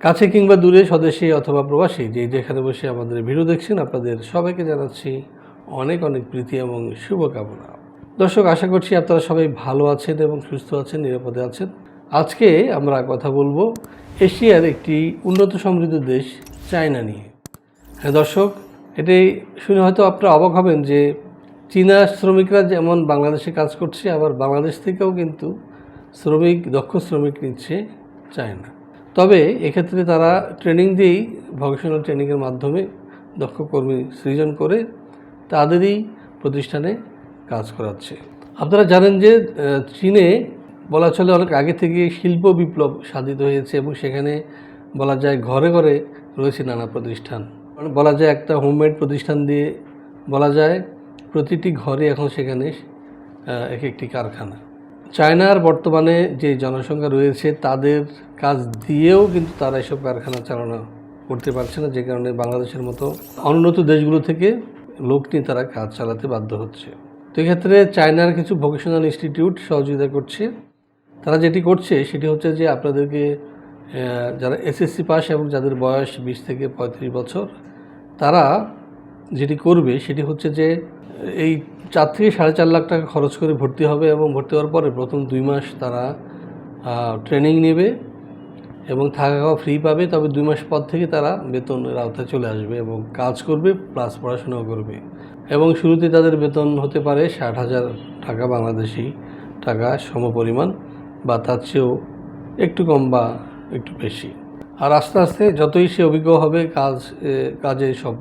কাছে কিংবা দূরে স্বদেশী অথবা প্রবাসী, যে যেখানে বসে আমাদের ভিডিও দেখছেন, আপনাদের সবাইকে জানাচ্ছি অনেক অনেক প্রীতি এবং শুভকামনা। দর্শক, আশা করছি আপনারা সবাই ভালো আছেন এবং সুস্থ আছেন, নিরাপদে আছেন। আজকে আমরা কথা বলব এশিয়ার একটি উন্নত সমৃদ্ধ দেশ, চায়না নিয়ে। হ্যাঁ দর্শক, এটি শুনে হয়তো আপনারা অবাক হবেন যে চীনা শ্রমিকরা যেমন বাংলাদেশে কাজ করছে, আবার বাংলাদেশ থেকেও কিন্তু শ্রমিক, দক্ষ শ্রমিক নিচ্ছে চায়না। তবে এক্ষেত্রে তারা ট্রেনিং দিয়েই ভকেশনাল ট্রেনিংয়ের মাধ্যমে দক্ষ কর্মী সৃজন করে তাদেরই প্রতিষ্ঠানে কাজ করাচ্ছে। আপনারা জানেন যে চীনে বলা চলে অনেক আগে থেকে শিল্প বিপ্লব সাধিত হয়েছে এবং সেখানে বলা যায় ঘরে ঘরে রয়েছে নানা প্রতিষ্ঠান। মানে বলা যায় একটা হোমমেড প্রতিষ্ঠান দিয়ে বলা যায় প্রতিটি ঘরে এখন সেখানে এক একটি কারখানা। চায়নার বর্তমানে যে জনসংখ্যা রয়েছে, তাদের কাজ দিয়েও কিন্তু তারা এসব কারখানা চালনা করতে পারছে না, যে কারণে বাংলাদেশের মতো অনুন্নত দেশগুলো থেকে লোক নিয়ে তারা কাজ চালাতে বাধ্য হচ্ছে। তো এক্ষেত্রে চায়নার কিছু ভোকেশনাল ইনস্টিটিউট সহযোগিতা করছে। তারা যেটি করছে, সেটি হচ্ছে যে আপনাদেরকে যারা এসএসসি পাস এবং যাদের বয়স বিশ থেকে পঁয়ত্রিশ বছর, তারা যেটি করবে, সেটি হচ্ছে যে এই চার থেকে সাড়ে চার লাখ টাকা খরচ করে ভর্তি হবে এবং ভর্তি হওয়ার পরে প্রথম দুই মাস তারা ট্রেনিং নেবে এবং থাকা খাওয়া ফ্রি পাবে। তবে দুই মাস পর থেকে তারা বেতনের আওতায় চলে আসবে এবং কাজ করবে প্লাস পড়াশোনাও করবে। এবং শুরুতে তাদের বেতন হতে পারে ষাট হাজার টাকা বাংলাদেশি টাকা সমপরিমাণ বা তার চেয়েও একটু কম বা একটু বেশি। আর আস্তে আস্তে যতই সে অভিজ্ঞ হবে, কাজ কাজে সব,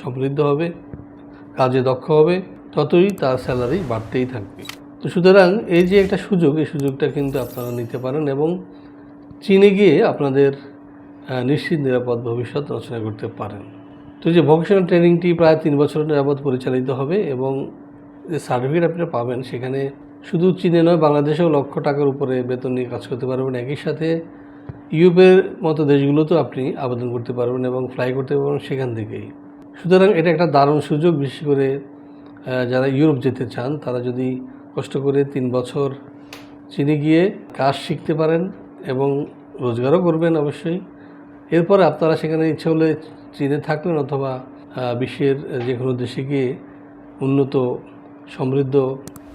সমৃদ্ধ হবে, কাজে দক্ষ হবে ততই তার স্যালারি বাড়তেই থাকবে। তো সুতরাং এই যে একটা সুযোগ, এই সুযোগটা কিন্তু আপনারা নিতে পারেন এবং চীনে গিয়ে আপনাদের নিশ্চিত নিরাপদ ভবিষ্যৎ রচনা করতে পারেন। তো যে ভোকেশনাল ট্রেনিংটি প্রায় তিন বছরের যাবৎ পরিচালিত হবে এবং যে সার্টিফিকেট আপনারা পাবেন সেখানে শুধু চীনে নয়, বাংলাদেশেও লক্ষ টাকার উপরে বেতন নিয়ে কাজ করতে পারবেন। একই সাথে ইউরোপের মতো দেশগুলোতেও আপনি আবেদন করতে পারবেন এবং ফ্লাই করতে পারবেন সেখান থেকেই। সুতরাং এটা একটা দারুণ সুযোগ, বিশেষ করে যারা ইউরোপ যেতে চান, তারা যদি কষ্ট করে তিন বছর চীনে গিয়ে কাজ শিখতে পারেন এবং রোজগারও করবেন অবশ্যই। এরপরে আপনারা সেখানে ইচ্ছে হলে চীনে থাকলেন অথবা বিশ্বের যে কোনো দেশে গিয়ে উন্নত, সমৃদ্ধ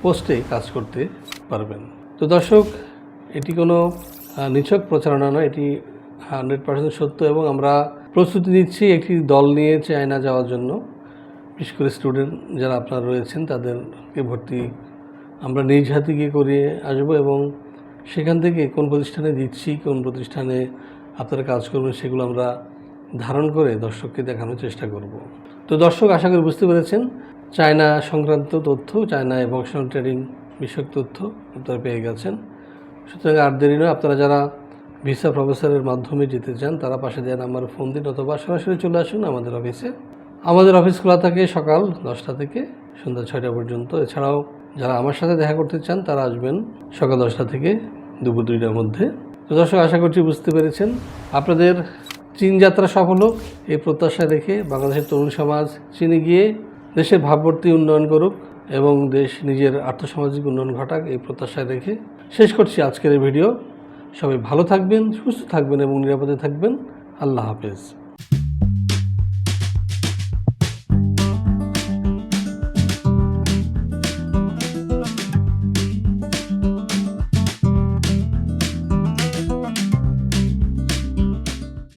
পোস্টে কাজ করতে পারবেন। তো দর্শক, এটি কোনো নিছক প্রচারণা নয়, এটি হান্ড্রেড পার্সেন্ট সত্য এবং আমরা প্রস্তুতি নিচ্ছি একটি দল নিয়ে চায়না যাওয়ার জন্য। বিশেষ করে স্টুডেন্ট যারা আপনারা রয়েছেন, তাদেরকে ভর্তি আমরা নিজ হাতে গিয়ে করিয়ে আসব এবং সেখান থেকে কোন প্রতিষ্ঠানে দিচ্ছি, কোন প্রতিষ্ঠানে আপনারা কাজ করবেন সেগুলো আমরা ধারণ করে দর্শককে দেখানোর চেষ্টা করব। তো দর্শক, আশা করি বুঝতে পেরেছেন, চায়না সংক্রান্ত তথ্য, চায়না ভকেশনাল ট্রেডিং বিষয়ক তথ্য আপনারা পেয়ে গেছেন। সুতরাং আর দেরি নয়, আপনারা যারা ভিসা প্রফেসরের মাধ্যমে যেতে চান, তারা পাশে দেন আমার ফোন দিন অথবা সরাসরি চলে আসুন আমাদের অফিসে আমাদের অফিস খোলা থাকে সকাল দশটা থেকে সন্ধ্যা ছয়টা পর্যন্ত। এছাড়াও যারা আমার সাথে দেখা করতে চান, তারা আসবেন সকাল দশটা থেকে দুপুর দুইটার মধ্যে। তো দর্শক, আশা করছি বুঝতে পেরেছেন। আপনাদের চীন যাত্রা সফল হোক, এই প্রত্যাশা রেখে বাংলাদেশের তরুণ সমাজ চীনে গিয়ে দেশের ভাবমূর্তি উন্নয়ন করুক এবং দেশ নিজের আর্থসামাজিক উন্নয়ন ঘটাক, এই প্রত্যাশায় রেখে শেষ করছি আজকের এই ভিডিও। সবাই ভালো থাকবেন, সুস্থ থাকবেন এবং নিরাপদে থাকবেন। আল্লাহ হাফেজ।